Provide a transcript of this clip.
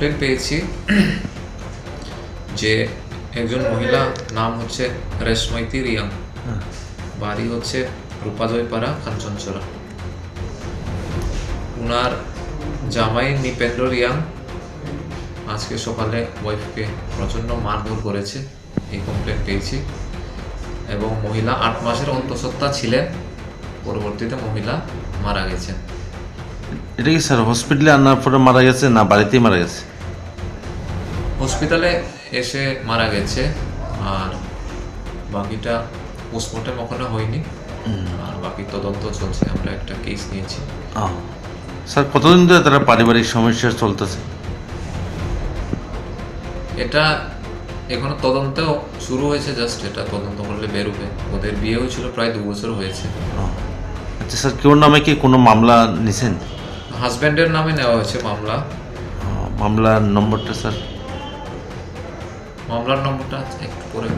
Complain পেয়েছি যে একজন মহিলা নাম হচ্ছে রেশমাইতি রিয়াং। হ্যাঁ। বাড়ি হচ্ছে রূপাজয়পাড়া কাঞ্চনচড়া উনার জামাই নিপেন্দ্র রিয়াং আজকে সকালে ওয়াইফকে প্রচণ্ড মারধর করেছে এই কমপ্লেন পেয়েছি। এবং মহিলা আট মাসের অন্তঃসত্ত্বা ছিলেন পরবর্তীতে মহিলা মারা গেছেন। এটা কি স্যার হসপিটালে আনার পরে মারা গেছে না বাড়িতেই মারা গেছে? হসপিটালে এসে মারা গেছে আর বাকিটা পোস্টমর্টম ওখানে হয়নি। আর বাকি তদন্ত চলছে আমরা একটা কেস নিয়েছি। স্যার কতদিন ধরে তারা পারিবারিক সমস্যা চলতেছে? এটা এখনও তদন্ত শুরু হয়েছে জাস্ট এটা তদন্ত করলে বেরোবে। ওদের বিয়ে হয়েছিল প্রায় দু বছর হয়েছে। আচ্ছা স্যার কেউ নামে কি কোনো মামলা নিছেন? হাজব্যান্ডের নামে নেওয়া হয়েছে মামলা। মামলার নম্বরটা স্যার? মামলার নম্বরটা একটু পরে